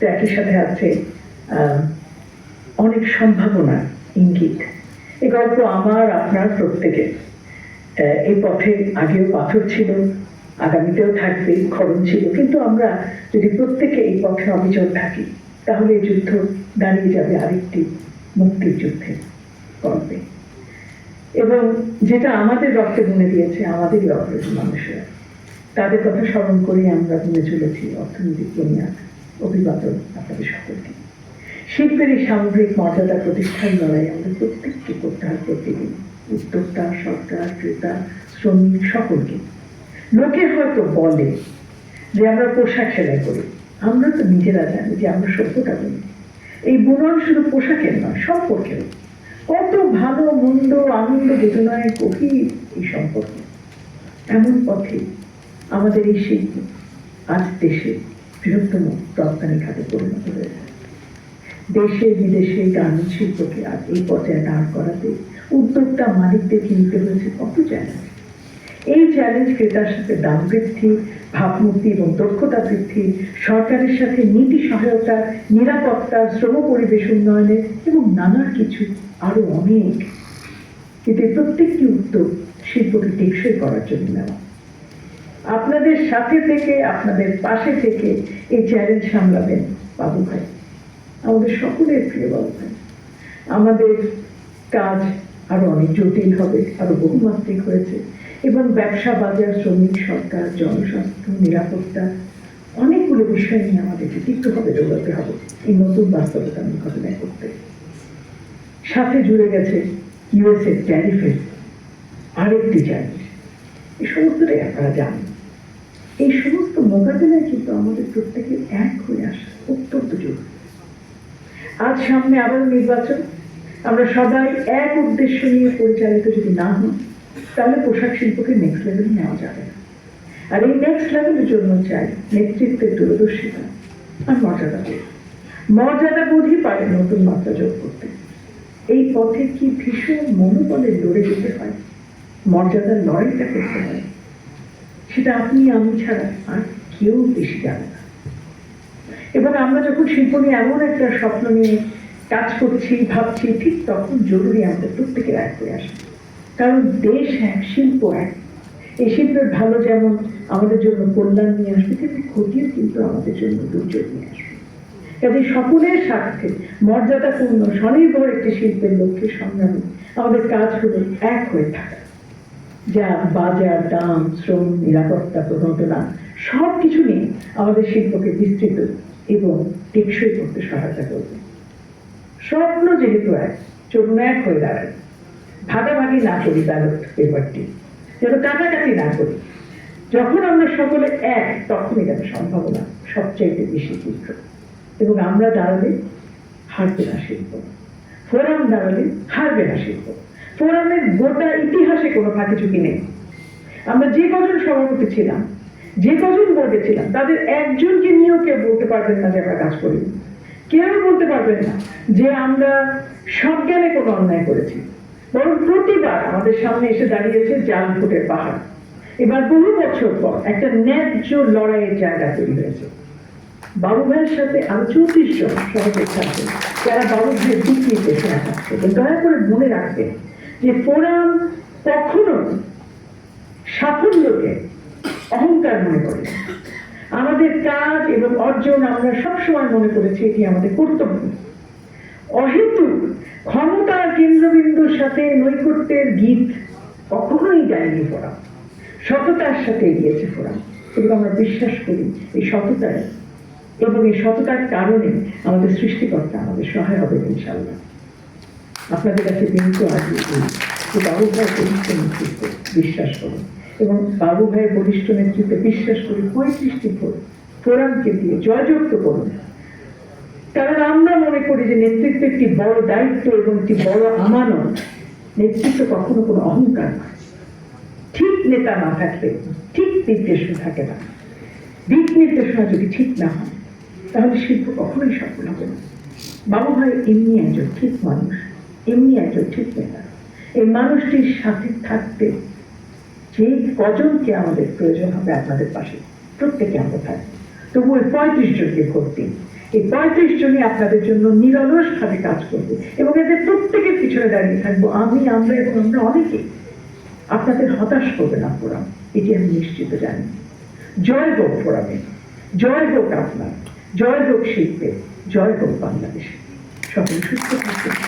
তো একই সাথে আছে অনেক সম্ভাবনা ইঙ্গিত। এই গল্প আমার আপনার প্রত্যেকের। আহ, এই পথে আগেও পাথর ছিল আগামীতেও থাকবে খরণ ছিল। কিন্তু আমরা যদি প্রত্যেকে এই পথে অবিচল থাকি তাহলে এই যুদ্ধ দাঁড়িয়ে যাবে আরেকটি মুক্তির যুদ্ধে গল্পে এবং যেটা আমাদের রক্তে গুনে দিয়েছে আমাদেরই অগ্রজ মানুষেরা। তাদের কথা স্মরণ করে আমরা গুনে চলেছি অর্থনৈতিক বুনিয়াদ অভিবাদন আপনাদের সকলকে। শিল্পের এই সামগ্রিক মর্যাদা প্রতিষ্ঠান লড়াই আমাদের প্রত্যেককে করতে হয় প্রতিদিন। উদ্যোক্তা, সরকার, ক্রেতা, শ্রমিক সকলকে। লোকে হয়তো বলে যে আমরা পোশাক সেলাই করি। আমরা তো নিজেরা জানি যে আমরা সভ্যতা করি। এই বুনন শুধু পোশাকের নয় সম্পর্কেও কত ভালো, মন্দ, আনন্দ, বেদনায় গভীর এই সম্পর্ক। এমন পথে আমাদের এই শিল্প আজ দেশে বৃহত্তম রপ্তানি খাতে পরিণত হয়েছে। দেশে বিদেশে গার্মেন্ট শিল্পকে আজ এই পর্যায়ে দাঁড় করাতে উদ্যোক্তা মালিকদেরকে নিতে হয়েছে কত চ্যালেঞ্জ এই চ্যালেঞ্জ ক্রেতার সাথে দাম বৃদ্ধি, ভাবমূর্তি এবং দক্ষতা বৃদ্ধি, সরকারের সাথে নীতি সহায়তা, নিরাপত্তা, শ্রম পরিবেশ উন্নয়নের এবং নানা কিছু আরও অনেক। কিন্তু প্রত্যেকটি উদ্যোগ শিল্পকে টেকসই করার জন্য নেওয়া। আপনাদের সাথে থেকে, আপনাদের পাশে থেকে এই চ্যালেঞ্জ সামলাবেন বাবু ভাই। আমাদের সকলের প্রিয় বাবু ভাই। আমাদের কাজ আরও অনেক জটিল হবে, আরও বহুমাত্রিক হয়েছে। এবং ব্যবসা, বাজার, শ্রমিক, সরকার, জনস্বাস্থ্য, নিরাপত্তা, অনেকগুলো বিষয় নিয়ে আমাদেরকে তীব্রভাবে দৌড়াতে হবে। এই নতুন বাস্তবতা মোকাবিলা করতে। সাথে জুড়ে গেছে ইউএসএ ট্যারিফের আরেকটি চ্যালেঞ্জ এই সমস্তটাই আপনারা জানেন। এই সমস্ত মোকাবিলায় কিন্তু আমাদের প্রত্যেকে এক হয়ে আসা, অত্যন্ত জরুরি আজ সামনে আবার নির্বাচন। আমরা সবাই এক উদ্দেশ্য নিয়ে পরিচালিত যদি না হই, তাহলে পোশাক শিল্পকে নেক্সট লেভেলে নেওয়া যাবে না। আর এই নেক্সট লেভেলের জন্য চাই নেতৃত্বের দূরদর্শিতা আর মর্যাদা মর্যাদা বোধই পারে নতুন মাত্রা যোগ করতে। এই পথে কি ভীষণ মনোবলে লড়ে যেতে হয়, মর্যাদার লড়াইটা করতে হয় সেটা আপনি আমি ছাড়া আর কেউ বেশি জানে না। এবার আমরা যখন শিল্প নিয়ে এমন একটা স্বপ্ন নিয়ে কাজ করছি, ভাবছি, ঠিক তখন জরুরি আমাদের প্রত্যেকের এক হয়ে আসে। কারণ দেশ এক, শিল্প এক। এই শিল্পের ভালো যেমন আমাদের জন্য কল্যাণ নিয়ে আসবে, তেমনি ক্ষতিও কিন্তু আমাদের জন্য দুর্যোগ নিয়ে আসবে। কাজে সকলের স্বার্থে মর্যাদাপূর্ণ, স্বনির্ভর একটি শিল্পের লক্ষ্যে সংগ্রামী আমাদের কাজ হলো এক হয়ে থাকা। যা বাজার দাম শ্রম নিরাপত্তা প্রণোদনা সব কিছু নিয়ে আমাদের শিল্পকে বিস্তৃত এবং টেকসই করতে সহায়তা করবে। স্বপ্ন যেহেতু এক, চলুন এক হয়ে দাঁড়ায় ভাগাভাগি না করি ব্যালট পেপারটি যেন কাটাকাটি না করি। যখন আমরা সকলে এক, তখনই যেন সম্ভাবনা সবচাইতে বেশি তীব্র। এবং আমরা দাঁড়ালে হারবে না শিল্প। ফোরাম দাঁড়ালে হারবে না শিল্প। ফোরামের গোটা ইতিহাসে কোনো ফাঁকি ঝুঁকি নেই। আমরা যে কজন সভাপতি ছিলাম, যে কজন বোর্ডে ছিলাম, তাদের একজনকে নিয়েও কেউ বলতে পারবেন না যে আমরা কাজ করি। কেউ বলতে পারবেন না যে আমরা সজ্ঞানে কোনো অন্যায় করেছি। বরং প্রতিবার আমাদের সামনে এসে দাঁড়িয়েছে জাল ভোটের পাহাড়। এবার বহু বছর পর একটা ন্যায্য লড়াইয়ের জায়গা তৈরি হয়েছে। বাবু ভাইয়ের সাথে আরও চৌত্রিশ জন সহযোগী থাকবে যারা বাবু ভাইয়ের দিক নির্দেশনা থাকছে দয়া করে মনে রাখবেন যে ফোরাম কখনো সাফল্যকে অহংকার মনে করে। আমাদের কাজ এবং অর্জন আমরা সবসময় মনে করেছি, এটি আমাদের কর্তব্য। অহেতুক ক্ষমতার কেন্দ্রবিন্দুর সাথে নৈকট্যের গীত কখনোই গায়নি ফোরাম। সততার সাথে এগিয়েছে ফোরাম। এবং আমরা বিশ্বাস করি, এই সততায় এবং এই সততার কারণে আমাদের সৃষ্টিকর্তা আমাদের সহায় হবে ইনশাল্লাহ আপনাদের কাছে বিনীত আজই এই যে বাবু ভাইয়ের বলিষ্ঠ নেতৃত্বে বিশ্বাস করুন। এবং বাবু ভাইয়ের বলিষ্ঠ নেতৃত্বে বিশ্বাস করি পঁয়ত্রিশটি ফোরামকে দিয়ে জয়যুক্ত করুন। কারণ আমরা মনে করি যে নেতৃত্ব একটি বড় দায়িত্ব এবং একটি বড় আমানত। নেতৃত্ব কখনো কোনো অহংকার নয়। ঠিক নেতা না থাকলে, ঠিক নির্দেশনা থাকে না। দিক নির্দেশনা যদি ঠিক না হয়, তাহলে শিল্প কখনোই সফল হবে না। বাবু ভাই এমনি একজন ঠিক মানুষ। এমনি একজন ঠিক নেতা এই মানুষটির সাথে থাকতে যে কজনকে আমাদের প্রয়োজন হবে আপনাদের পাশে? প্রত্যেকে আমরা থাকব তবু ওই পঁয়ত্রিশ জনকে দিন। এই পঁয়ত্রিশ জনই আপনাদের জন্য নিরলস ভাবে কাজ করবে এবং এদের প্রত্যেকের পিছনে দাঁড়িয়ে থাকব। আমি, আমরা এবং আমরা অনেকে। আপনাদের হতাশ করবে না, ফোরাম। এটি আমি নিশ্চিত জানি। জয় হোক ফোরামে। জয় হোক আপনার। জয় হোক শিল্পে। জয় হোক বাংলাদেশে। সকলে সুস্থ থাকবেন